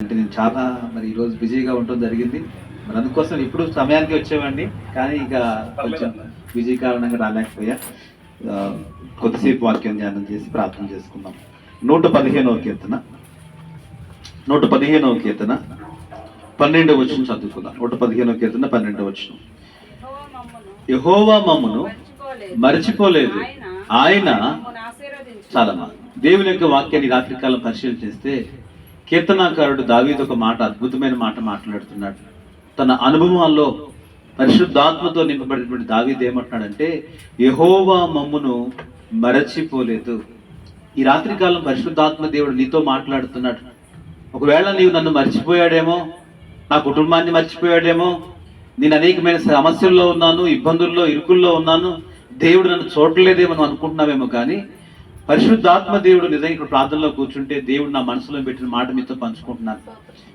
అంటే నేను చాలా మరి ఈరోజు బిజీగా ఉండడం జరిగింది. మరి అందుకోసం ఇప్పుడు సమయానికి వచ్చేవాడిని కానీ ఇక కొంచెం బిజీ కారణంగా రాలేకపోయా. కొద్దిసేపు వాక్యం ధ్యానం చేసి ప్రార్థన చేసుకుందాం. నూట పదిహేనవ కీర్తన. నూట పదిహేనవ కీర్తన. పన్నెండవ వచ్చిన చదువుకుందాం. నూట పదిహేనవ కీర్తన పన్నెండవ వచ్చిన యెహోవా మమ్మును మర్చిపోలేదు. ఆయన. చాలమ్మా. దేవుని యొక్క వాక్యాన్ని రాత్రికాలం పరిశీలన చేస్తే కీర్తనాకారుడు దావీదు ఒక మాట అద్భుతమైన మాట మాట్లాడుతున్నాడు. తన అనుభవాల్లో పరిశుద్ధాత్మతో నింపబడినటువంటి దావీదు ఏమంటున్నాడంటే యహోవా మమ్మును మరచిపోలేదు. ఈ రాత్రికాలం పరిశుద్ధాత్మ దేవుడు నీతో మాట్లాడుతున్నాడు. ఒకవేళ నీవు నన్ను మర్చిపోయాడేమో నా కుటుంబాన్ని మర్చిపోయాడేమో నేను అనేకమైన సమస్యల్లో ఉన్నాను ఇబ్బందుల్లో ఇరుకుల్లో ఉన్నాను దేవుడు నన్ను చూడలేదేమో అనుకుంటున్నామేమో కానీ పరిశుద్ధాత్మ దేవుడు నిజంగా ఇక్కడ ప్రార్థనలో కూర్చుంటే దేవుడు నా మనసులో పెట్టిన మాట మీతో పంచుకుంటున్నాను.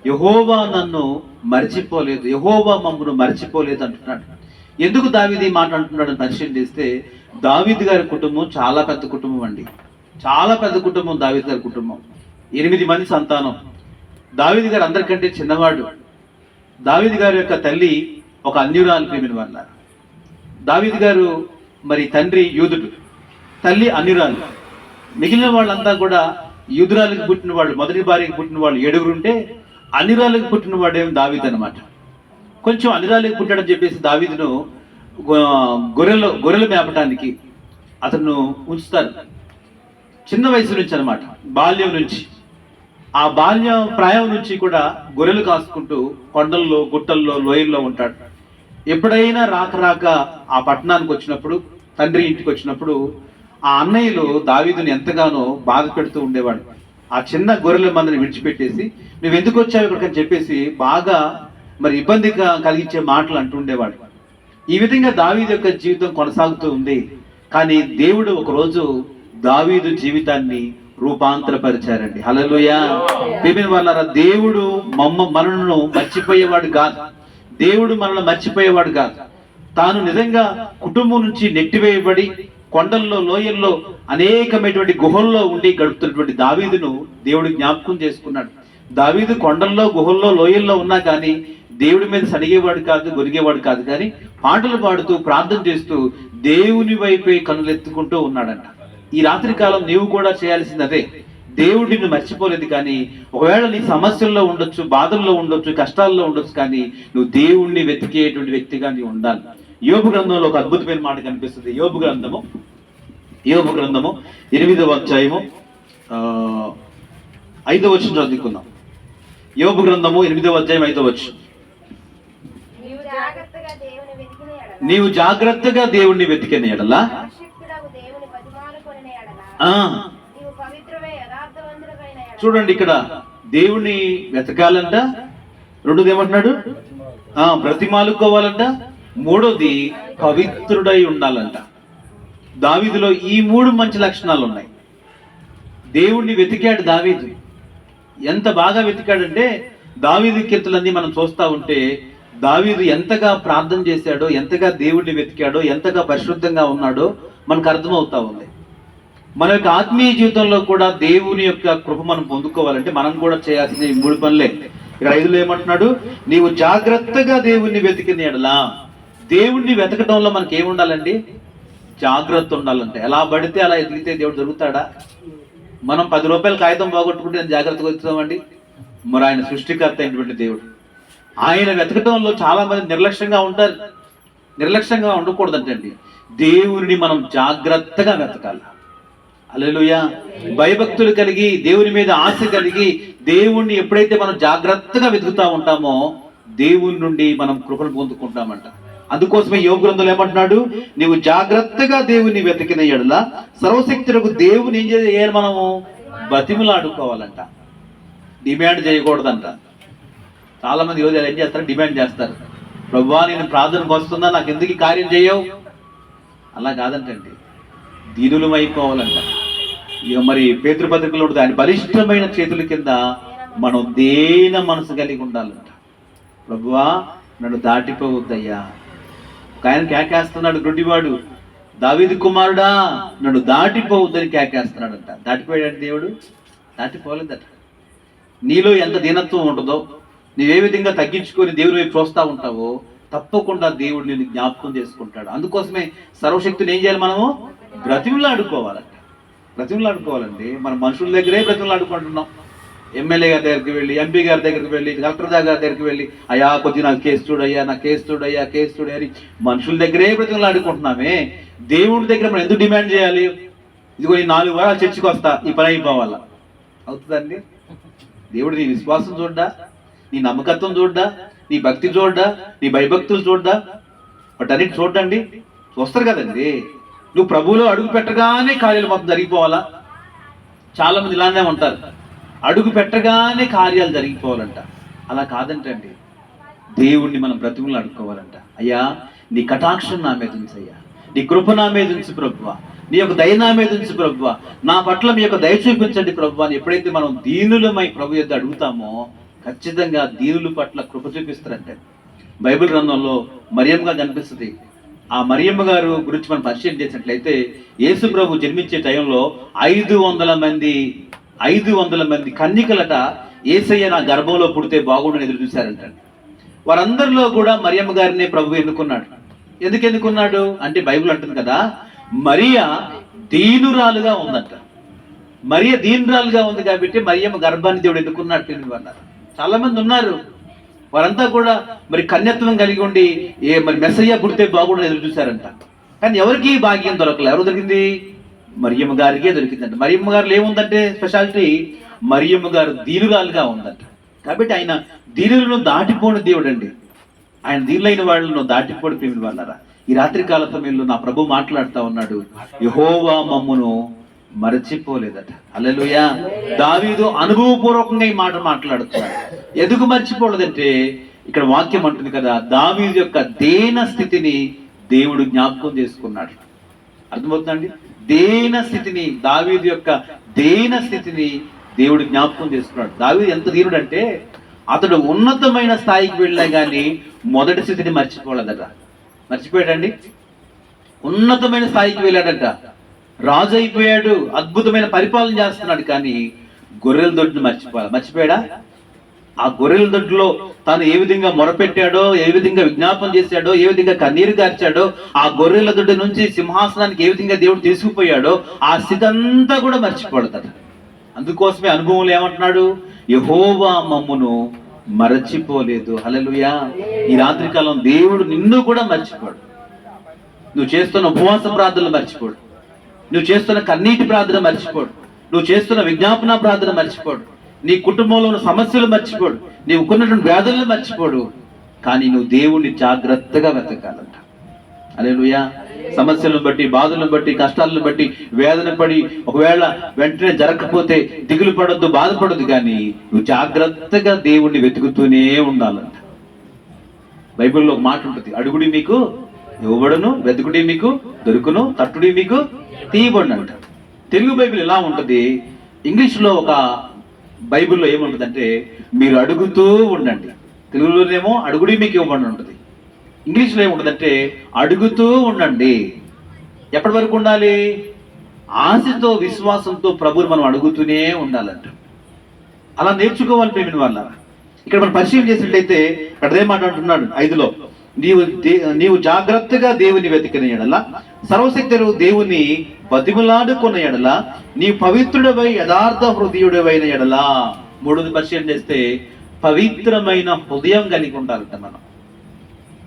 యహోవా నన్ను మర్చిపోలేదు. యహోవా మమ్మను మర్చిపోలేదు అంటున్నాడు. ఎందుకు దావిది మాట అంటున్నాడు పరిశీలిస్తే దావిద్ చేస్తే గారి కుటుంబం చాలా పెద్ద కుటుంబం అండి. చాలా పెద్ద కుటుంబం దావీద్ గారి కుటుంబం. ఎనిమిది మంది సంతానం. దావిద్ గారు అందరికంటే చిన్నవాడు. దావిద్ గారి యొక్క తల్లి ఒక అన్యురాలు ప్రేమిన వాళ్ళ దావిద్ గారు మరి తండ్రి యూదుడు. తల్లి అన్యురాలు. మిగిలిన వాళ్ళంతా కూడా యూదురాలకు పుట్టిన వాళ్ళు మొదటి భార్యకు పుట్టిన వాళ్ళు ఏడుగురు ఉంటే పుట్టిన వాడేమో దావీద్ అనమాట కొంచెం అనిరాలకు పుట్టాడని చెప్పేసి దావీదును గొర్రెలు గొర్రెలు మేపటానికి అతను ఉంచుతారు. చిన్న వయసు నుంచి అనమాట బాల్యం నుంచి. ఆ బాల్య ప్రాయం నుంచి కూడా గొర్రెలు కాసుకుంటూ కొండల్లో గుట్టల్లో లోయల్లో ఉంటాడు. ఎప్పుడైనా రాక రాక ఆ పట్టణానికి వచ్చినప్పుడు తండ్రి ఇంటికి వచ్చినప్పుడు ఆ అన్నయ్యలు దావీదుని ఎంతగానో బాధ పెడుతూ ఉండేవాడు ఆ చిన్న గొర్రెల మందని విడిచిపెట్టేసి నువ్వు ఎందుకు వచ్చావు ఇక్కడికని చెప్పేసి బాగా మరి ఇబ్బందిగా కలిగించే మాటలు అంటుండేవాడు ఈ విధంగా దావీదు యొక్క జీవితం కొనసాగుతూ ఉంది. కానీ దేవుడు ఒకరోజు దావీదు జీవితాన్ని రూపాంతరపరిచారండి. హల్లెలూయా. బిబిన్ వాళ్ళ దేవుడు మమ్మ మనను మర్చిపోయేవాడు కాదు. దేవుడు మనల్ని మర్చిపోయేవాడు కాదు. తాను నిజంగా కుటుంబం నుంచి నెట్టివేయబడి కొండల్లో లోయల్లో అనేకమైనటువంటి గుహల్లో ఉండి గడుపుతున్నటువంటి దావీదును దేవుడు జ్ఞాపకం చేసుకున్నాడు. దావీదు కొండల్లో గుహల్లో లోయల్లో ఉన్నా కానీ దేవుడి మీద సడిగేవాడు కాదు గొరిగేవాడు కాదు కానీ పాటలు పాడుతూ ప్రార్థన చేస్తూ దేవుని వైపే కనులెత్తుకుంటూ ఉన్నాడంట. ఈ రాత్రి కాలం నీవు కూడా చేయాల్సింది అదే. దేవుడు నిన్ను మర్చిపోలేదు కానీ ఒకవేళ నీ సమస్యల్లో ఉండొచ్చు బాధల్లో ఉండొచ్చు కష్టాల్లో ఉండొచ్చు కానీ నువ్వు దేవుణ్ణి వెతికేటువంటి వ్యక్తిగా నీవు ఉండాలి. యోబు గ్రంథంలో ఒక అద్భుతమైన మాట కనిపిస్తుంది. యోబు గ్రంథము యోబు గ్రంథము ఎనిమిదవ అధ్యాయము ఐదవ వచ్చిన చదువుకుందాం. యోబు గ్రంథము ఎనిమిదవ అధ్యాయం ఐదవ వచ్చు నీవు జాగ్రత్తగా దేవుణ్ణి వెతికిన ఎడలా. చూడండి ఇక్కడ దేవుణ్ణి వెతకాలంట రెండోది ఏమంటున్నాడు? ఆ బ్రతిమాలుకోవాలంట మూడోది పవిత్రుడై ఉండాలంట. దావీదులో ఈ మూడు మంచి లక్షణాలు ఉన్నాయి దేవుణ్ణి వెతికాడు దావీదు. ఎంత బాగా వెతికాడంటే దావీదు కీర్తలన్నీ మనం చూస్తా ఉంటే దావీదు ఎంతగా ప్రార్థన చేశాడో ఎంతగా దేవుణ్ణి వెతికాడో ఎంతగా పరిశుద్ధంగా ఉన్నాడో మనకు అర్థమవుతా ఉంది. మన యొక్క ఆత్మీయ జీవితంలో కూడా దేవుని యొక్క కృప మనం పొందుకోవాలంటే మనం కూడా చేయాల్సిన ఈ మూడు పనులే. ఇక్కడ ఐదులో ఏమంటున్నాడు? నీవు జాగ్రత్తగా దేవుణ్ణి వెతికిన ఎడలా దేవుణ్ణి వెతకడంలో మనకి ఏముండాలండి జాగ్రత్త ఉండాలంటే. ఎలా పడితే అలా ఎదిగితే దేవుడు దొరుకుతాడా? మనం పది రూపాయలు కాగితం పోగొట్టుకుంటే జాగ్రత్తగా వచ్చామండి మరి ఆయన సృష్టికర్త అయినటువంటి దేవుడు. ఆయన వెతకడంలో చాలా మంది నిర్లక్ష్యంగా ఉంటారు. నిర్లక్ష్యంగా ఉండకూడదంటండి. దేవుని మనం జాగ్రత్తగా వెతకాలి. అలెలుయా భయభక్తులు కలిగి దేవుని మీద ఆశ కలిగి దేవుణ్ణి ఎప్పుడైతే మనం జాగ్రత్తగా వెతుకుతా ఉంటామో దేవుని నుండి మనం కృపను పొందుకుంటామంట. అందుకోసమే యోగ గ్రంథంలో ఏమంటున్నాడు? నీవు జాగ్రత్తగా దేవుని వెతికిన ఎడల సర్వశక్తులకు దేవుని ఏం చేయాలి? మనము? బతిమలాడుకోవాలంట. డిమాండ్ చేయకూడదంట. చాలా మంది ఈరోజు ఏం చేస్తారు? డిమాండ్ చేస్తారు. ప్రభా నేను ప్రార్థనకు వస్తున్నా నాకు ఎందుకు ఈ కార్యం చేయవు? అలా కాదంటండి. దీనులమైపోవాలంట ఇక మరి పేతృపత్రికలో దాని బలిష్టమైన చేతుల కింద మనం దేన మనసు కలిగి ఉండాలంట. ప్రభువా నన్ను దాటిపోవద్దయ్యా. ఒక ఆయన కేకేస్తున్నాడు గుడ్డివాడు. దావిది కుమారుడా నన్ను దాటిపోవద్దని కేకేస్తున్నాడంట. దాటిపోయాడు దేవుడు? దాటిపోలేదట. నీలో ఎంత దీనత్వం ఉంటుందో నీవే విధంగా తగ్గించుకొని దేవుని వైపు చూస్తూ ఉంటావో తప్పకుండా దేవుడు నేను జ్ఞాపకం చేసుకుంటాడు. అందుకోసమే సర్వశక్తులు ఏం చేయాలి మనము? బ్రతిమలాడుకోవాలంట. బ్రతిమలాడుకోవాలండి మన మనుషుల దగ్గరే బ్రతిమలాడుకుంటున్నాం. ఎమ్మెల్యే గారి దగ్గరికి వెళ్ళి ఎంపీ గారి దగ్గరికి వెళ్ళి కలెక్టర్ గారి దగ్గరికి వెళ్ళి అయ్యా కొద్ది నాకు కేసు చూడయ్యా నా కేసు చూడయ్యా కేసు చూడని మనుషుల దగ్గరే బ్రతిమలాడుకుంటున్నామే దేవుడి దగ్గర మనం ఎందుకు డిమాండ్ చేయాలి? ఇదిగో ఈ నాలుగు వారాలు చర్చికి వస్తా ఈ పని అయిపోవాలా అవుతుందండి? దేవుడు నీ విశ్వాసం చూడ్డా? నీ నమ్మకత్వం చూడ్డా? నీ భక్తి చూడ్డా? నీ భయభక్తులు చూడ్డా? వాటన్నిటి చూడండి చూస్తారు కదండి. నువ్వు ప్రభువులో అడుగు పెట్టగానే కార్యాలు మొత్తం జరిగిపోవాలా? చాలా మంది ఇలానే ఉంటారు. అడుగు పెట్టగానే కార్యాలు జరిగిపోవాలంట. అలా కాదంటండి దేవుణ్ణి మనం బ్రతుకులు అడుక్కోవాలంట. అయ్యా నీ కటాక్షం నా మీద ఉంచు అయ్యా నీ కృప నా మీద ఉంచు ప్రభువ. నీ యొక్క దయ నా మీద ఉంచు ప్రభువ. నా పట్ల మీ యొక్క దయ చూపించండి ప్రభు అని ఎప్పుడైతే మనం దీనులమై ప్రభు యొక్క అడుగుతామో ఖచ్చితంగా దీనుల పట్ల కృప చూపిస్తారంటే. బైబిల్ గ్రంథంలో మరియమ్మ కనిపిస్తుంది. ఆ మరియమ్మ గారు గురించి మనం పరిచయం చేసినట్లయితే యేసు ప్రభు జన్మించే టైంలో ఐదు వందల మంది ఐదు వందల మంది కన్యకలట ఏసయ్య నా గర్భంలో పుడితే బాగుండని ఎదురు చూశారంట. వారందరిలో కూడా మరియమ్మ గారిని ప్రభు ఎన్నుకున్నాడు. ఎందుకు ఎన్నుకున్నాడు? అంటే బైబిల్ అంటుంది కదా మరియా దీనురాలుగా ఉందంట. మరియ దీనురాలుగా ఉంది కాబట్టి మరియమ్మ గర్భాన్ని దేవుడు ఎన్నుకున్నాడు తెలియని అన్నారు. చాలా మంది ఉన్నారు. వారంతా కూడా మరి కన్యత్వం కలిగి ఉండి ఏ మరి మెస్సయ్య పుడితే బాగుండని ఎదురు చూశారంట. కానీ ఎవరికి ఈ భాగ్యం దొరకలేదు. ఎవరు దొరికింది? మరియమ్మ గారికే దొరికిందంట. మరియమ్మ గారు ఏముందంటే స్పెషాలిటీ మరియమ్మ గారు దీనురాలుగా ఉందంట. కాబట్టి ఆయన దీనులను దాటిపోని దేవుడు అండి ఆయన దీనులైన వాళ్ళను దాటిపోని ప్రేమిన వాళ్ళరా. ఈ రాత్రి కాల సమయంలో నా ప్రభు మాట్లాడుతా ఉన్నాడు. యహోవా మమ్మును మరచిపోలేదట. అల్లెలుయా దావీదు అనుభవపూర్వకంగా ఈ మాట మాట్లాడుతున్నాడు. ఎందుకు మర్చిపోలేదంటే ఇక్కడ వాక్యం అంటుంది కదా దావీదు యొక్క దేన స్థితిని దేవుడు జ్ఞాపకం చేసుకున్నాడు. అర్థమవుతుందండి దేన స్థితిని దావీదు యొక్క దేన స్థితిని దేవుడు జ్ఞాపకం చేసుకున్నాడు. దావీదు ఎంత ధీరుడు అంటే అతడు ఉన్నతమైన స్థాయికి వెళ్ళినా కానీ మొదటి స్థితిని మర్చిపోలేదట. మర్చిపోయాడండి? ఉన్నతమైన స్థాయికి వెళ్ళాడట. రాజు అయిపోయాడు అద్భుతమైన పరిపాలన చేస్తున్నాడు కానీ గొర్రెల దొడ్డిని మర్చిపోయాడు? మర్చిపోయాడా? ఆ గొర్రెల దొడ్లో తాను ఏ విధంగా మొరపెట్టాడో ఏ విధంగా విజ్ఞాపన చేశాడో ఏ విధంగా కన్నీరు గార్చాడో ఆ గొర్రెల దొడ్డి నుంచి సింహాసనానికి ఏ విధంగా దేవుడు తీసుకుపోయాడో ఆ స్థితి అంతా కూడా మర్చిపోడతాడు. అందుకోసమే అనుభవంలో ఏమంటున్నాడు? యహోవా మమ్మును మరచిపోలేదు. హలలుయా ఈ రాత్రికాలం దేవుడు నిన్ను కూడా మర్చిపోడు. నువ్వు చేస్తున్న ఉపవాస ప్రార్థనలు మర్చిపోడు. నువ్వు చేస్తున్న కన్నీటి ప్రార్థన మర్చిపోడు. నువ్వు చేస్తున్న విజ్ఞాపన ప్రార్థన మర్చిపోడు. నీ కుటుంబంలో ఉన్న సమస్యలు మర్చిపోడు. నీవు కొన్నటువంటి వ్యాధులను మర్చిపోడు. కానీ నువ్వు దేవుణ్ణి జాగ్రత్తగా వెతకాలంట. అలేలుయా సమస్యలను బట్టి బాధలను బట్టి కష్టాలను బట్టి వేదన పడి ఒకవేళ వెంటనే జరగకపోతే దిగులు పడొద్దు బాధపడొద్దు కానీ నువ్వు జాగ్రత్తగా దేవుణ్ణి వెతుకుతూనే ఉండాలంట. బైబిల్లో ఒక మాట ఉంటుంది. అడుగుడి మీకు ఇవ్వబడును వెతుకుడి మీకు దొరుకును తట్టుడి మీకు తీయబడిన అంట. తెలుగు బైబిల్ ఎలా ఉంటుంది? ఇంగ్లీష్లో ఒక బైబిల్లో ఏముంటుందంటే మీరు అడుగుతూ ఉండండి. తెలుగులోనేమో అడుగుడి మీకు ఇవ్వండి ఉంటుంది. ఇంగ్లీష్లో ఏముంటుందంటే అడుగుతూ ఉండండి. ఎప్పటి వరకు ఉండాలి? ఆశతో విశ్వాసంతో ప్రభుని మనం అడుగుతూనే ఉండాలంట. అలా నేర్చుకోవాలి ప్రేమిన వాళ్ళ. ఇక్కడ మనం పరిశీలన చేసినట్లయితే ఇక్కడ అదే మాట ఐదులో. నీవు దే- నీవు జాగ్రత్తగా దేవుని వెతికిన ఎడల సర్వశక్తులు దేవుని బతిమలాడుకున్న ఎడల నీ పవిత్రుడవై యథార్థ హృదయుడవైన ఎడల. మూడోది పరిశీలన చేస్తే పవిత్రమైన హృదయం కలిగి ఉండాలంట మనం.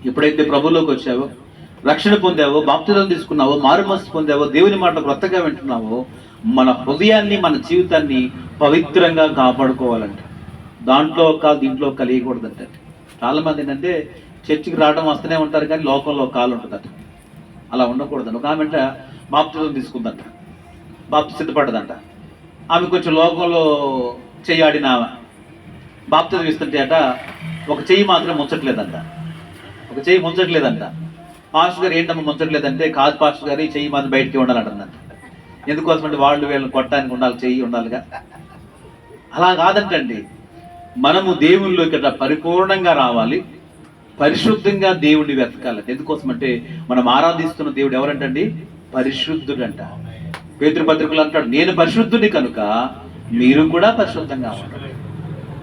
ఎప్పుడైతే ప్రభులోకి వచ్చావో రక్షణ పొందావో బాప్తిజం తీసుకున్నావో మారుమనసు పొందావో దేవుని మాట క్రొత్తగా వింటున్నావో మన హృదయాన్ని మన జీవితాన్ని పవిత్రంగా కాపాడుకోవాలంట. దాంట్లో ఒక దీంట్లో కలియకూడదంట. చాలామంది ఏంటంటే చర్చికి రావడం వస్తూనే ఉంటారు కానీ లోకంలో కాలు ఉంటుందట. అలా ఉండకూడదంట. ఒక ఆమె బాప్తిజం తీసుకుందంట. బాప్తి సిద్ధపడ్డదంట. ఆమె కొంచెం లోకంలో చెయ్యాడిన ఆమె. బాప్తిజం ఇస్తుంటే అట ఒక చెయ్యి మాత్రం ముంచట్లేదంట. ఒక చెయ్యి ముంచట్లేదంట. పాస్టర్ గారు ఏంటమ్మా ముంచట్లేదంటే కాదు పాస్టర్ గారు ఈ చెయ్యి మాత్రం బయటికి ఉండాలంటుందంట ఎందుకోసం అంటే వాళ్ళు వీళ్ళని కొట్టడానికి ఉండాలి చెయ్యి ఉండాలిగా. అలా కాదంటండి. మనము దేవుళ్ళు ఇక్కడ పరిపూర్ణంగా రావాలి. పరిశుద్ధంగా దేవుణ్ణి వెతకాలి. ఎందుకోసం అంటే మనం ఆరాధిస్తున్న దేవుడు ఎవరంటండి? పరిశుద్ధుడంట. పేతృపత్రికలు అంటాడు నేను పరిశుద్ధుని కనుక మీరు కూడా పరిశుద్ధంగా ఉండాలి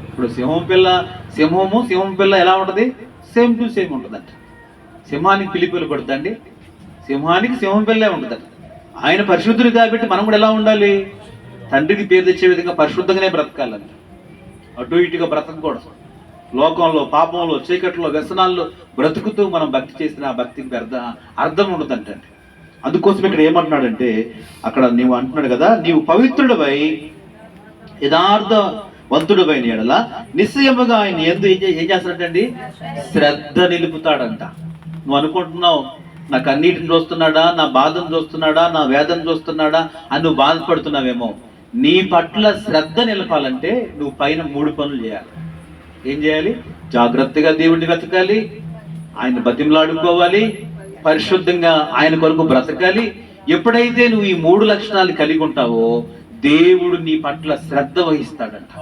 ఇప్పుడు సింహం పిల్ల సింహము సింహం పిల్ల ఎలా ఉంటుంది? సేమ్ టు సేమ్ ఉంటుందంట. సింహానికి పిలిపిలు పడుతుందండి సింహానికి సింహం పిల్లే ఉంటుందంట. ఆయన పరిశుద్ధుడు కాబట్టి మనం కూడా ఎలా ఉండాలి? తండ్రికి పేరు తెచ్చే విధంగా పరిశుద్ధంగానే బ్రతకాలంట. అటు ఇటుగా బ్రతకూడదు లోకంలో పాపంలో చీకట్లో వ్యసనాల్లో బ్రతుకుతూ మనం భక్తి చేసిన ఆ భక్తికి వ్యర్థ అర్థం ఉండదంటండి. అందుకోసం ఇక్కడ ఏమంటున్నాడంటే అక్కడ నీవు అంటున్నాడు కదా నీవు పవిత్రుడవై యథార్థవంతుడమైన ఎడల నిశ్చయముగా ఆయన ఎందు ఏం ఏం చేస్తాడంటండి? శ్రద్ధ నిలుపుతాడంట. నువ్వు అనుకుంటున్నావు నాకు అన్నిటిని చూస్తున్నాడా నా బాధను చూస్తున్నాడా నా వేదన చూస్తున్నాడా అని నువ్వు బాధపడుతున్నావేమో. నీ పట్ల శ్రద్ధ నిలపాలంటే నువ్వు పైన మూడు పనులు చేయాలి. ఏం చేయాలి? జాగ్రత్తగా దేవుడిని వెతకాలి ఆయన బతిమలాడుకోవాలి పరిశుద్ధంగా ఆయన కొరకు బ్రతకాలి. ఎప్పుడైతే నువ్వు ఈ మూడు లక్షణాలు కలిగి ఉంటావో దేవుడు నీ పట్ల శ్రద్ధ వహిస్తాడంట.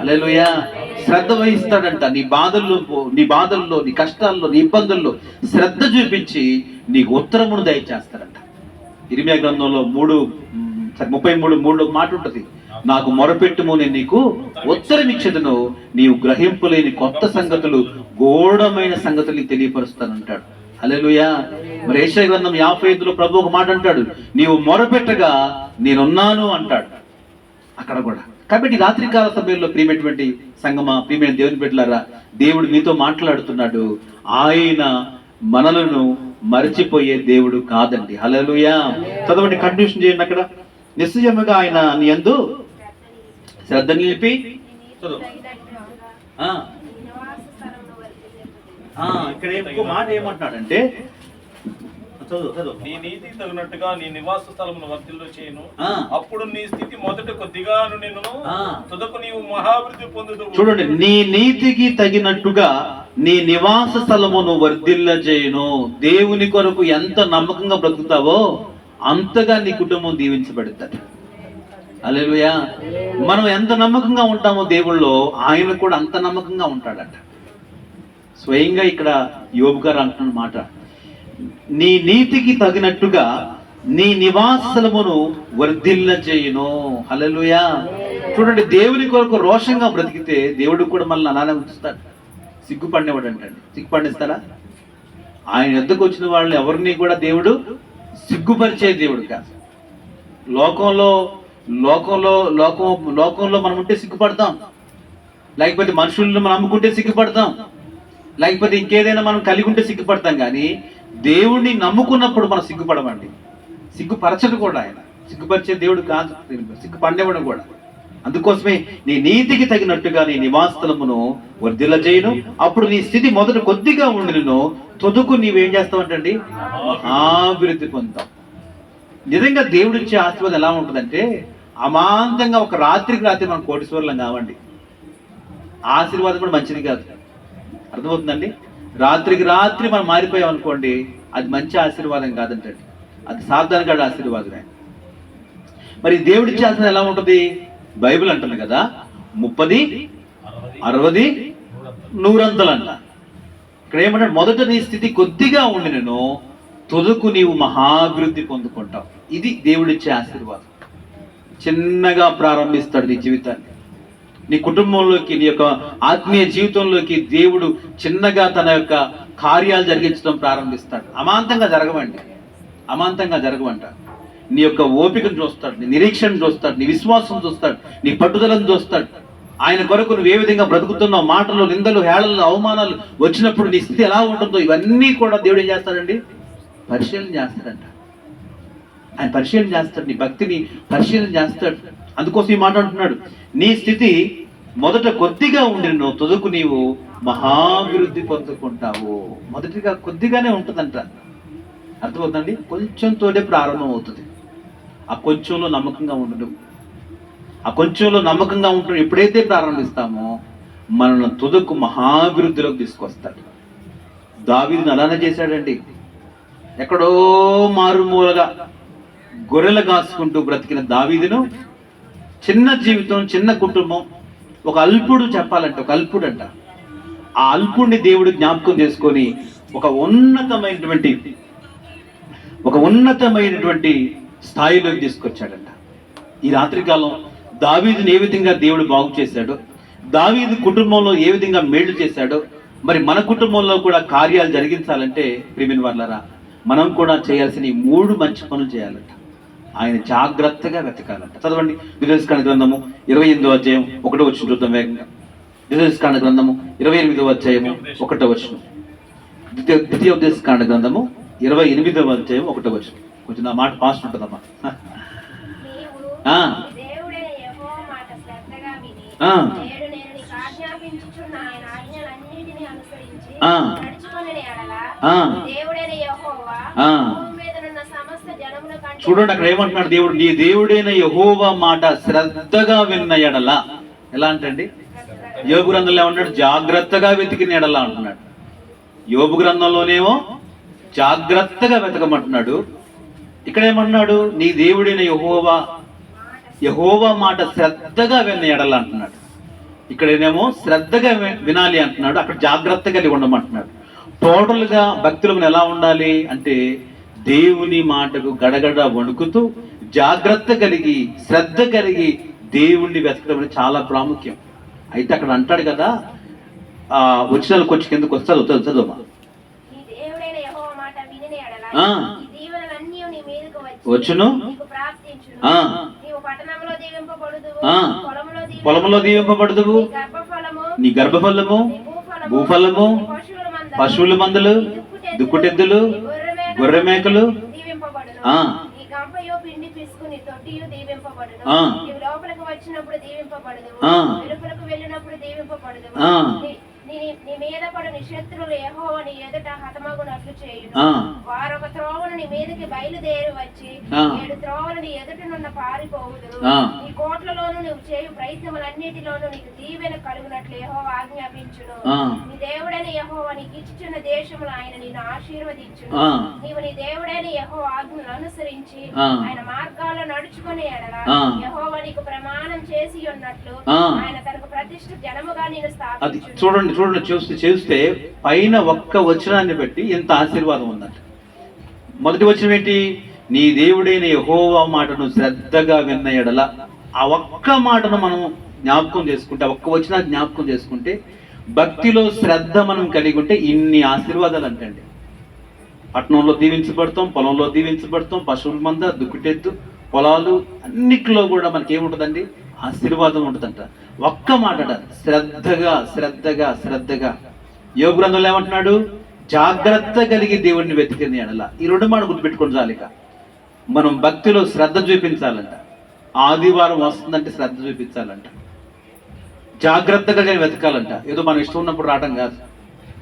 అలెలుయా శ్రద్ధ వహిస్తాడంట. నీ బాధల్లో నీ బాధల్లో నీ కష్టాల్లో నీ ఇబ్బందుల్లో శ్రద్ధ చూపించి నీకు ఉత్తరమును దయచేస్తాడంట. ఇరిమియా గ్రంథంలో మూడు ముప్పై మూడు మూడు మాట ఉంటుంది నాకు మొరపెట్టుము నేను నీకు ఉత్తరమిచ్చదును. నీవు గ్రహింపులేని కొత్త సంగతులు గోడమైన సంగతులు తెలియపరుస్తానంటాడు. అలెలుయా మరి గ్రంథం యాభై ఐదులో ప్రభు ఒక మాట అంటాడు. నీవు మొరపెట్టగా నేనున్నాను అంటాడు. అక్కడ కూడా. కాబట్టి రాత్రికాల సమయంలో ప్రియమైనటువంటి సంగమ ప్రియమైన దేవుని బిడ్డలారా దేవుడు మీతో మాట్లాడుతున్నాడు. ఆయన మనలను మరచిపోయే దేవుడు కాదండి. హలలుయా చదవండి కంటిన్యూషన్ చేయండి అక్కడ. నిశ్చయముగా ఆయన నీ యందు శ్రద్ధ నిలిపి ఇక్కడ ఇంకో మాట ఏమంటున్నాడంటే చదువు చదువు. నీ నీతికి తగినట్టుగా నీ నివాస స్థలమును వర్తిల్లు చేయను. అప్పుడు నీ స్థితి మొదట నిన్ను. తుదకు నీవు మహాభివృద్ధి పొందుదు చూడండి నీ నీతికి తగినట్టుగా నీ నివాస స్థలమును వర్ధిల్ల చేయను. దేవుని కొరకు ఎంత నమ్మకంగా బ్రతుకుతావో అంతగా నీ కుటుంబం దీవించబడుతుంది. అలెలుయా మనం ఎంత నమ్మకంగా ఉంటామో దేవుళ్ళో ఆయన కూడా అంత నమ్మకంగా ఉంటాడట. స్వయంగా ఇక్కడ యోబు గారు అంటున్న మాట. నీ నీతికి తగినట్టుగా నీ నివాసమును వర్ధిల్ల చేయును హల్లెలూయా. చూడండి దేవుని కొరకు రోషంగా బ్రతికితే దేవుడు కూడా మనల్ని అలానే ఉంచుతాడు. సిగ్గుపడినవాడు అంటాడు సిగ్గుపడిస్తాడా? ఆయన ఎద్దకు వచ్చిన వాళ్ళని ఎవరిని కూడా దేవుడు సిగ్గుపరిచే దేవుడు కాదు లోకంలో లోకంలో లోకం లోకంలో మనం ఉంటే సిగ్గుపడతాం. లేకపోతే మనుషులను మనం నమ్ముకుంటే సిగ్గుపడతాం. లేకపోతే ఇంకేదైనా మనం కలిగి ఉంటే సిగ్గుపడతాం కానీ దేవుణ్ణి నమ్ముకున్నప్పుడు మనం సిగ్గుపడమండి. సిగ్గుపరచడు కూడా ఆయన. సిగ్గుపరిచే దేవుడు కాదు. సిగ్గుపడేవాడు కూడా. అందుకోసమే నీ నీతికి తగినట్టుగా నీ వర్ధిల్ల చేయను అప్పుడు నీ స్థితి మొదట కొద్దిగా ఉండిను. తొదుకు నీవేం చేస్తావంటండి? అభివృద్ధి పొందుతాం నిజంగా దేవుడిచ్చే ఆశీర్వాదం ఎలా ఉంటుందంటే అమాంతంగా ఒక రాత్రికి రాత్రి మనం కోటీశ్వరులం కావండి. ఆశీర్వాదం కూడా మంచిది కాదు. అర్థమవుతుందండి? రాత్రికి రాత్రి మనం మారిపోయాం అనుకోండి అది మంచి ఆశీర్వాదం కాదంటండి. అది సాధారణగా ఆశీర్వాదమే. మరి దేవుడిచ్చే ఆశీర్వాదం ఎలా ఉంటుంది? బైబిల్ అంటుంది కదా ముప్పది అరవది నూరంతలు అంట. ఇక్కడ ఏమంటాడు? మొదట నీ స్థితి కొద్దిగా ఉండి నేను తొదుకు నీవు మహాభివృద్ధి పొందుకుంటావు. ఇది దేవుడిచ్చే ఆశీర్వాదం. చిన్నగా ప్రారంభిస్తాడు నీ జీవితాన్ని. నీ కుటుంబంలోకి నీ యొక్క ఆత్మీయ జీవితంలోకి దేవుడు చిన్నగా తన యొక్క కార్యాలు జరిగించడం ప్రారంభిస్తాడు. అమాంతంగా జరగవండి. అమాంతంగా జరగవంట. నీ యొక్క ఓపికను చూస్తాడు నీ నిరీక్షణ చూస్తాడు నీ విశ్వాసం చూస్తాడు నీ పట్టుదలను చూస్తాడు. ఆయన కొరకు నువ్వు ఏ విధంగా బ్రతుకుతున్నావు మాటలు నిందలు హేళలు అవమానాలు వచ్చినప్పుడు నీ స్థితి ఎలా ఉంటుందో ఇవన్నీ కూడా దేవుడు ఏం చేస్తాడండి? పరిశీలన చేస్తాడంట. ఆయన పరిశీలన చేస్తాడు నీ భక్తిని పరిశీలన చేస్తాడు. అందుకోసం ఈ మాట అంటున్నాడు. నీ స్థితి మొదట కొద్దిగా ఉండిను తొదుకు నీవు మహాభివృద్ధి పొందుకుంటావు. మొదటిగా కొద్దిగానే ఉంటుందంట. అర్థమవుతుందండి? కొంచెంతోనే ప్రారంభం అవుతుంది. ఆ కొంచెంలో నమ్మకంగా ఉండడం. ఆ కొంచెంలో నమ్మకంగా ఉండడం ఎప్పుడైతే ప్రారంభిస్తామో మనల్ని తుదకు మహాభివృద్ధిలోకి తీసుకొస్తాడు. దావీదుని అలానే చేశాడండి. ఎక్కడో మారుమూలగా గొర్రెలు కాసుకుంటూ బ్రతికిన దావీదును చిన్న జీవితం చిన్న కుటుంబం ఒక అల్పుడు చెప్పాలంటే ఒక అల్పుడు అంట ఆ అల్పుడిని దేవుడు జ్ఞాపకం చేసుకొని ఒక ఉన్నతమైనటువంటి ఒక ఉన్నతమైనటువంటి స్థాయిలోకి తీసుకొచ్చాడంట. ఈ రాత్రికాలం దావీదుని ఏ విధంగా దేవుడు బాగు చేశాడో దావీదు కుటుంబంలో ఏ విధంగా మేలు చేశాడో మరి మన కుటుంబంలో కూడా కార్యాలు జరిగించాలంటే ప్రిమిన్ వర్లరా మనం కూడా చేయాల్సిన ఈ మూడు మంచి పనులు చేయాలంట. ఆయన జాగ్రత్తగా వెతకాలంట. చదవండి. విదేశకాండ గ్రంథము ఇరవై ఎనిమిదో అధ్యాయం ఒకటో వచ్చిన చూద్దాం వేగంగా. విదేశకాండ గ్రంథము ఇరవై ఎనిమిదో అధ్యాయము ఒకటో వచ్చిన ద్వితీయ ద్వితీయోపదేశకాండ గ్రంథము ఇరవై ఎనిమిదవ అధ్యాయం ఒకటో వచ్చిన కొంచెం నా మాట ఫాస్ట్ ఉంటుందమ్మా. ఆ. చూడండి అక్కడ ఏమంటున్నాడు దేవుడు నీ దేవుడైన యహోవా మాట శ్రద్ధగా విన్న ఎడల. ఎలా అంటండి? యోగు గ్రంథంలో ఏమంటాడు జాగ్రత్తగా వెతికిన ఎడల అంటున్నాడు. యోగు గ్రంథంలోనేమో? జాగ్రత్తగా వెతకమంటున్నాడు. ఇక్కడ ఏమంటున్నాడు? నీ దేవుడైన యహోవా యహోవా మాట శ్రద్ధగా విన్న ఎడల అంటున్నాడు. ఇక్కడేనేమో శ్రద్ధగా వినాలి అంటున్నాడు. అక్కడ జాగ్రత్త కలిగి ఉండమంటున్నాడు. టోటల్గా భక్తులు మనం ఎలా ఉండాలి అంటే దేవుని మాటకు గడగడ వణుకుతూ జాగ్రత్త కలిగి శ్రద్ధ కలిగి దేవుణ్ణి వెతకడం అనేది చాలా ప్రాముఖ్యం. అయితే అక్కడ అంటాడు కదా ఆ వచ్చిన కొంచెం కిందకు వస్తారు చదువు చదువు వచ్చును. పొలంలో దీవింప- పొలంలో దీవింపబడుదువు? నీ గర్భఫలము భూఫలము, పశువుల మందలు, దుక్కుటెద్దులు, గొర్రె మేకలు గొర్రె మేకలు దీవింపబడును. ఆ. నీ గంపయు పిండి పిసుకు నీ తొట్టియు దీవింపబడును. ఆ. నీవు లోపలికి వచ్చినప్పుడు దీవింపబడదు ఆ. వెలుపలకు వెళ్ళినప్పుడు దీవింపబడదు ఆ. నీ- నీ- నీ మీద పడు నీ శత్రువులు యెహోవా నీ ఎదుట హతమగునట్లు చేయును ఆ. వారు ఒక త్రోవను నీ మీదకి బయలుదేరి వచ్చి. ఏడు ఎదుటనున్న. నీ కోట్లలోను నువ్వు చేయు ప్రయత్నములన్నిటిలోనూ నీకు దీవెన కలుగునట్లు యెహోవా ఆజ్ఞాపించును. నీ దేవుడైన ఇచ్చుచున్న దేశములు ఆయన నిన్ను ఆశీర్వదించును ఆ. నీవు నీ దేవుడైన యెహోవా ఆజ్ఞలు అనుసరించి. ఆయన మార్గాల్లో నడుచుకుని ఎడల ఆ. యెహోవా నీకు ప్రమాణం చేసి ఉన్నట్లు. ఆయన తనకు ప్రతిష్ఠ జనముగా నేను అది చూడండి చూడండి చూస్తే చూస్తే పైన ఒక్క వచనాన్ని బట్టి ఎంత ఆశీర్వాదం ఉందంట మొదటి వచనం ఏంటి నీ దేవుడైన యహోవా మాటను శ్రద్ధగా విన్న ఎడల ఆ ఒక్క మాటను మనం జ్ఞాపకం చేసుకుంటే ఒక్క వచనాన్ని జ్ఞాపకం చేసుకుంటే భక్తిలో శ్రద్ధ మనం కలిగి ఉంటే ఇన్ని ఆశీర్వాదాలు అంటండి. పట్టణంలో దీవించబడతాం పొలంలో దీవించబడతాం పశువుల మంద దుక్కుటెత్తు పొలాలు అన్నిట్లో కూడా మనకి ఏముంటుందండి ఆశీర్వాదం ఉంటుందంట. ఒక్క మాట శ్రద్ధగా శ్రద్ధగా శ్రద్ధగా. యోగ గ్రంథంలో ఏమంటున్నాడు? జాగ్రత్త కలిగి దేవుడిని వెతికింది అనలా. ఈ రెండు మాట గుర్తుపెట్టుకుని చాలిక. మనం భక్తిలో శ్రద్ధ చూపించాలంట. ఆదివారం వస్తుందంటే శ్రద్ధ చూపించాలంట. జాగ్రత్తగా నేను వెతకాలంట. ఏదో మనం ఇష్టం ఉన్నప్పుడు రావడం కాదు.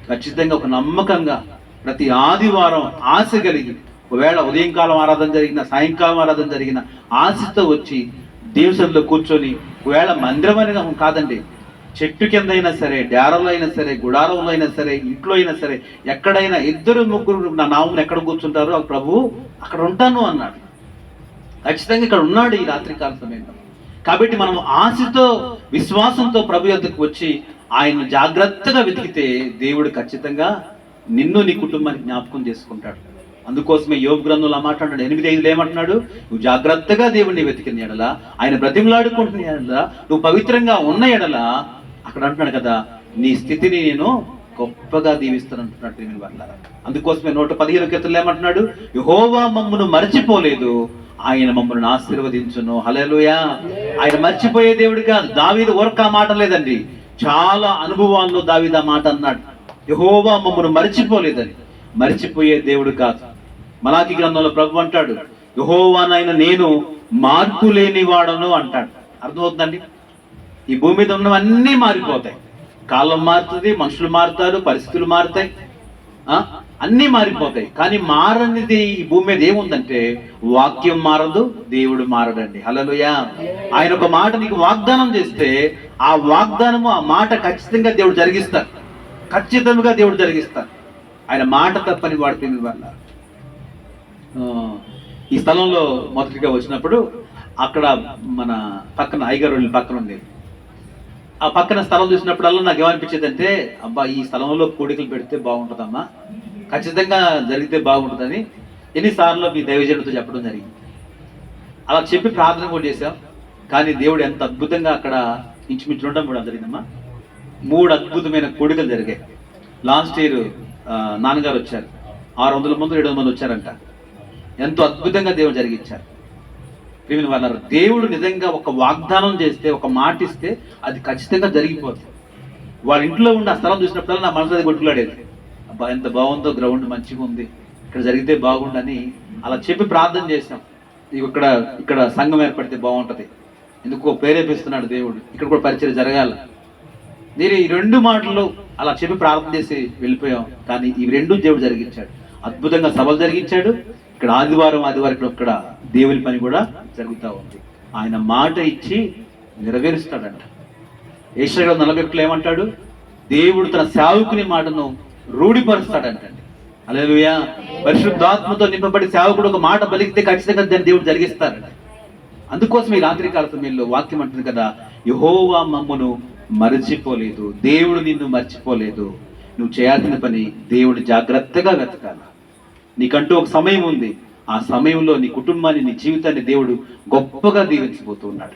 ఖచ్చితంగా ఒక నమ్మకంగా ప్రతి ఆదివారం ఆశ కలిగి ఒకవేళ ఉదయం కాలం ఆరాధన జరిగిన సాయంకాలం ఆరాధన జరిగిన ఆశతో వచ్చి దేవసంలో కూర్చొని ఒకవేళ మందిరం అని కాదండి చెట్టు కింద అయినా సరే డేరలో అయినా సరే గుడారంలో అయినా సరే ఇంట్లో అయినా సరే ఎక్కడైనా ఇద్దరు ముగ్గురు నా నామని ఎక్కడ కూర్చుంటారో ప్రభు అక్కడ ఉంటాను అన్నాడు. ఖచ్చితంగా ఇక్కడ ఉన్నాడు ఈ రాత్రికాల సమయంలో. కాబట్టి మనం ఆశతో విశ్వాసంతో ప్రభు యొద్దకు వచ్చి ఆయన జాగ్రత్తగా వెతికితే దేవుడు ఖచ్చితంగా నిన్ను నీ కుటుంబానికి జ్ఞాపకం చేసుకుంటాడు. అందుకోసమే యోగ గ్రంథంలో మాట్లాడు ఎనిమిది ఐదులో ఏమంటున్నాడు? నువ్వు జాగ్రత్తగా దేవుణ్ణి వెతికిన ఎడల ఆయన బ్రతిమలాడుకుంటున్న ఎడల నువ్వు పవిత్రంగా ఉన్న ఎడల అక్కడ అంటున్నాడు కదా నీ స్థితిని నేను గొప్పగా దీవిస్తాను అంటున్నాడు దేవుని వల్ల అందుకోసమే నూట పదిహేను కీర్తనలు ఏమంటున్నాడు? యహోవా మమ్మను మరచిపోలేదు ఆయన మమ్మల్ని ఆశీర్వదించును. హల్లెలూయా. ఆయన మర్చిపోయే దేవుడు కాదు. దావీదు వర్క్ ఆ మాట లేదండి. చాలా అనుభవాల్లో దావీదు ఆ మాట అన్నాడు. యహోవా మమ్మను మర్చిపోలేదని. మర్చిపోయే దేవుడు కాదు. మలాకి గ్రంథంలో ప్రభు అంటాడు యహోవానైనా నేను మార్పు లేని వాడను అంటాడు. అర్థమవుతుందండి? ఈ భూమి మీద ఉన్నవన్నీ మారిపోతాయి. కాలం మారుతుంది మనుషులు మారుతారు పరిస్థితులు మారుతాయి. అన్నీ మారిపోతాయి. కానీ మారనిది ఈ భూమి మీద ఏముందంటే వాక్యం మారదు దేవుడు మారడండి. హలలుయా ఆయన ఒక మాట నీకు వాగ్దానం చేస్తే ఆ వాగ్దానము ఆ మాట ఖచ్చితంగా దేవుడు జరిగిస్తారు. ఖచ్చితంగా దేవుడు జరిగిస్తారు. ఆయన మాట తప్పని వాడిపోయింది వల్ల ఈ స్థలంలో మొదటిగా వచ్చినప్పుడు అక్కడ మన పక్కన ఐగర్ పక్కన ఉండేది. ఆ పక్కన స్థలం చూసినప్పుడల్లా నాకు ఏమనిపించేది అంటే అబ్బా ఈ స్థలంలో కోడికలు పెడితే బాగుంటుందమ్మా. ఖచ్చితంగా జరిగితే బాగుంటుందని ఎన్నిసార్లు మీ దైవజనుడితో చెప్పడం జరిగింది. అలా చెప్పి ప్రార్థన కూడా చేశాం. కానీ దేవుడు ఎంత అద్భుతంగా అక్కడ ఇంచుమించు ఉండడం కూడా జరిగిందమ్మా. మూడు అద్భుతమైన కోడికలు జరిగాయి. లాస్ట్ ఇయర్ నాన్నగారు వచ్చారు. ఆరు వందల మంది ఏడు వందల మంది వచ్చారంట. ఎంతో అద్భుతంగా దేవుడు జరిగించారు. ప్రియమైన వాళ్ళ దేవుడు నిజంగా ఒక వాగ్దానం చేస్తే ఒక మాట ఇస్తే అది ఖచ్చితంగా జరిగిపోతుంది వాళ్ళ ఇంట్లో ఉండి ఆ స్థలం చూసినప్పుడల్లా నా మనసు అది కొట్టుకులాడేది. అబ్బా ఎంత బాగుందో గ్రౌండ్ మంచిగా ఉంది. ఇక్కడ జరిగితే బాగుండని అలా చెప్పి ప్రార్థన చేసాం ఇక్కడ ఇక్కడ సంఘం ఏర్పడితే బాగుంటుంది. ఎందుకో ప్రేరేపిస్తున్నాడు దేవుడు. ఇక్కడ కూడా పరిచయం జరగాల. నేను ఈ రెండు మాటలు అలా చెప్పి ప్రార్థన చేసి వెళ్ళిపోయాం. కానీ ఈ రెండు దేవుడు జరిగించాడు. అద్భుతంగా సభలు జరిగించాడు. ఇక్కడ ఆదివారం ఆదివారం ఇక్కడ దేవుని పని కూడా జరుగుతూ ఉంది ఆయన మాట ఇచ్చి నెరవేరుస్తాడంట. ఏషియా నలభై ఒకటిలో ఏమంటాడు? దేవుడు తన సేవకుని మాటను రూఢిపరుస్తాడంటండి. అలెలుయా పరిశుద్ధాత్మతో నింపబడి సేవకుడు ఒక మాట పలికితే ఖచ్చితంగా దాన్ని దేవుడు జరిగిస్తాడంట. అందుకోసం ఈ రాత్రికాల సమయంలో వాక్యం అంటుంది కదా యహోవా మమ్మను మరచిపోలేదు దేవుడు నిన్ను మర్చిపోలేదు. నువ్వు చేయాల్సిన పని దేవుడు జాగ్రత్తగా వెతకాలి. నీకంటూ ఒక సమయం ఉంది. ఆ సమయంలో నీ కుటుంబాన్ని నీ జీవితాన్ని దేవుడు గొప్పగా దీవించబోతూ ఉన్నాడు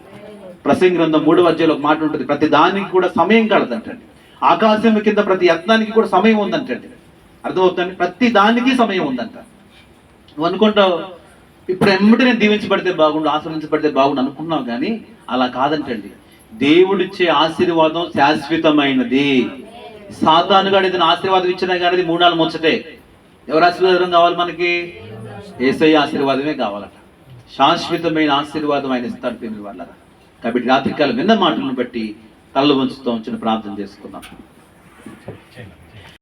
ప్రసంగ గ్రంథం మూడవ అధ్యాయంలో ఒక మాట ఉంటుంది ప్రతి దానికి కూడా సమయం కలదంటండి ఆకాశం కింద ప్రతి యత్నానికి కూడా సమయం ఉందంటండి. అర్థమవుతుంది ప్రతి దానికి సమయం ఉందంట. నువ్వు అనుకుంటావు ఇప్పుడు ఎమ్మటి నేను దీవించబడితే బాగుండు ఆశ్రమించబడితే బాగుండు అనుకున్నావు కానీ అలా కాదంటండి. దేవుడిచ్చే ఆశీర్వాదం శాశ్వతమైనది. సాతానుగాడు ఏదైనా ఆశీర్వాదం ఇచ్చినా కానీ అది మూడు నాలుగు ముచ్చటే. ఎవరు ఆశీర్వాదం కావాలి మనకి? ఏసై ఆశీర్వాదమే కావాలట. శాశ్వతమైన ఆశీర్వాదం ఆయన ఇస్తాడు పిల్లల వాళ్ళ కాబట్టి రాత్రికాలం విన్న మాటలను బట్టి కళ్ళు వంచుతో ఉంచిన ప్రార్థన చేసుకుందాం.